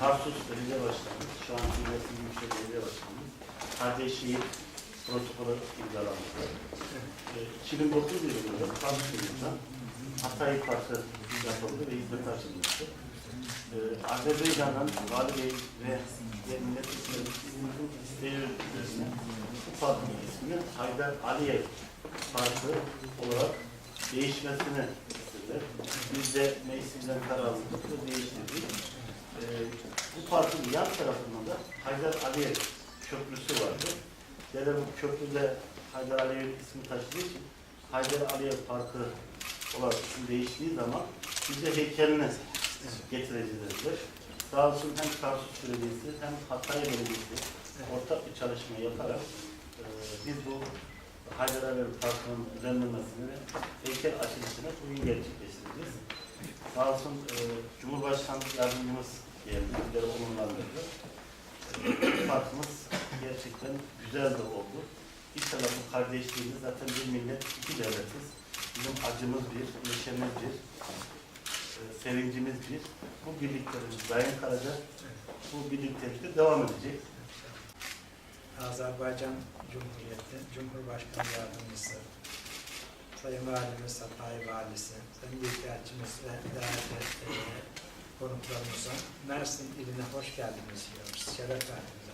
Tarsus Belediye Başkanımız, şu an Kıymetli Büyükşehir Belediye Başkanımız, Kardeşliği protokolü imzalandı. E, 2009 yılında Tarsus yılında Hatay Parkı yapıldı ve hizmet açılmıştı. E, Azerbaycan'dan Vali Bey ve diğer milletvekillerinin isteği üzerine bu parkın ismini Haydar Aliyev Parkı olarak değişmesini istediler. Biz de meclisten karar aldık ve değiştirdik. Ee, bu parkın yan tarafında da Haydar Aliyev Köprüsü vardı. Dere bu köprüde Haydar Aliyev ismi taşıdığı için Haydar Aliyev Parkı olarak isim değiştiği zaman bize heykelini getireceğiz dediler. Sağ olsun hem Tarsus Belediyesi hem Hatay Belediyesi ortak bir çalışma yaparak e, biz bu Haydar Aliyev Parkı'nın düzenlemesini ve heykel açılışını bugün gerçekleştireceğiz. Sağ olsun e, Cumhurbaşkanı yardımcımız geldi, bizleri onurlandırdı. E, parkımız gerçekten güzel de oldu. İnşallah bu kardeşliğimiz zaten bir millet, iki devletiz. Bizim acımız bir, neşemiz bir, e, sevincimiz bir. Bu birliklerimiz daim kalacak. Bu birliktelik de devam edecek. Azerbaycan Cumhuriyeti Cumhurbaşkanı Yardımcısı, Sayın Valimiz, Hatay Valisi, Sayın Büyükelçimiz ve değerli konuklarımıza Mersin iline hoş geldiniz diyoruz. Şeref verdiniz.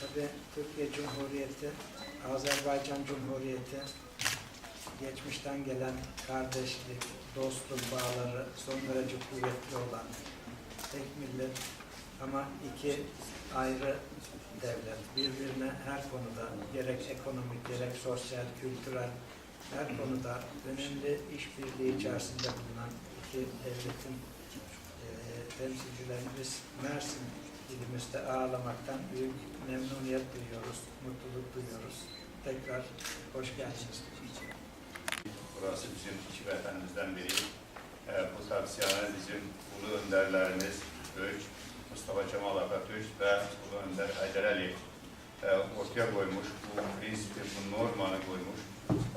Tabii Türkiye Cumhuriyeti, Azerbaycan Cumhuriyeti geçmişten gelen kardeşlik, dostluk bağları son derece kuvvetli olan tek millet ama iki ayrı devlet birbirine her konuda gerek ekonomik gerek sosyal, kültürel her konuda önemli işbirliği içerisinde bulunan iki devletin e, temsilcilerimiz Mersin ilimizde ağırlamaktan büyük memnuniyet duyuyoruz, mutluluk duyuyoruz. Tekrar hoş geldiniz. Burası bizim iki vatanımızdan biri. E, bu tavsiyeler bizim ulu önderlerimiz Öç, Mustafa Kemal Atatürk ve ulu önder Haydar Ali ortaya koymuş. Bu prensipi, bu normanı koymuş.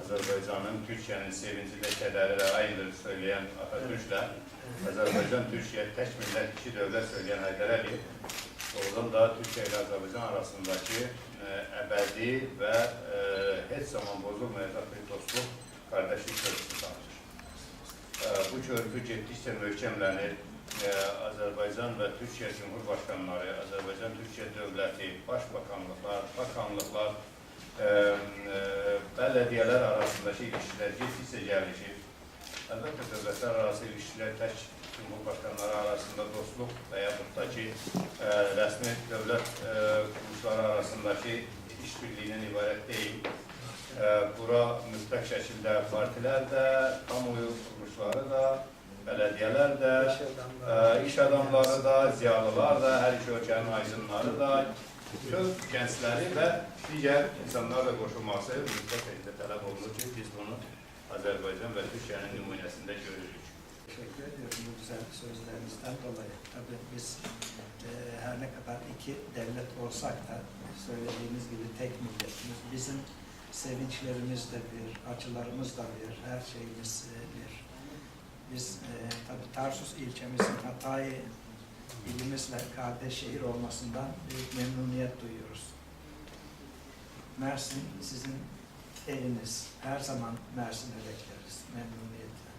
Azerbaycan'ın Türkiye'nin sevinci ve kederi de aynıdır söyleyen Atatürk'le Azerbaycan, Türkiye, tek millet, iki devlet söyleyen Haydar Ali Oradan da Türkiye ile Azerbaycan arasındaki e, ebedi ve e, hiç zaman bozulmayacak bir dostluk, kardeşlik köprüsü tanıtır. E, bu köprü gittikçe möhkemlenir. ə, Azərbaycan və Türkiyə Cumhurbaşqanları, Azərbaycan-Türkiyə dövləti, başbakanlıqlar, bakanlıqlar, ə, ə, bələdiyyələr arasındakı ilişkilər getdikcə gəlişir. Əlbəttə, dövlətlər arası ilişkilər tək Cumhurbaşqanları arasında dostluq və yaxud da ki, ə, rəsmi dövlət quruluşları arasındakı işbirliyindən ibarət deyil. Ə, bura müstəq şəkildə partilər də, kamuoyu quruluşları da, belediyeler de, e, iş adamları da, ziyalılar da, her iki ülkenin aydınları da, Türk gençleri ve diğer insanlarla koşulması müstak şekilde talep olunur ki biz bunu Azerbaycan ve Türkiye'nin numunesinde görürüz. Teşekkür ediyorum bu güzel sözlerinizden dolayı. Tabii biz e, her ne kadar iki devlet olsak da söylediğiniz gibi tek milletimiz. Bizim sevinçlerimiz de bir, acılarımız da bir, her şeyimiz e, bir. Biz e, tabii Tarsus ilçemizin Hatay ilimizle kardeş şehir olmasından büyük memnuniyet duyuyoruz. Mersin sizin eviniz. Her zaman Mersin'e bekleriz memnuniyetle.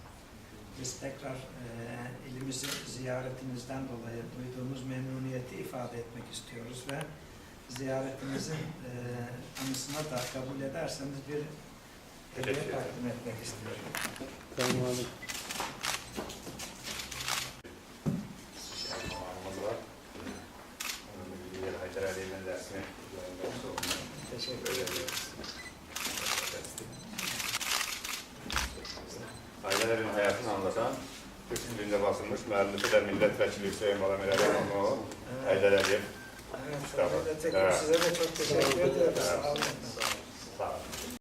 Biz tekrar e, ilimizi ziyaretinizden dolayı duyduğumuz memnuniyeti ifade etmek istiyoruz ve ziyaretimizin e, anısına da kabul ederseniz bir hediye takdim etmek istiyorum. Şarkılarımız basılmış müellifi de milletvekili Hüseyin Balamirel'in onu Haydar Ali. Evet, Milletvekili, Evet. size de çok teşekkür. Evet. Sağ olun.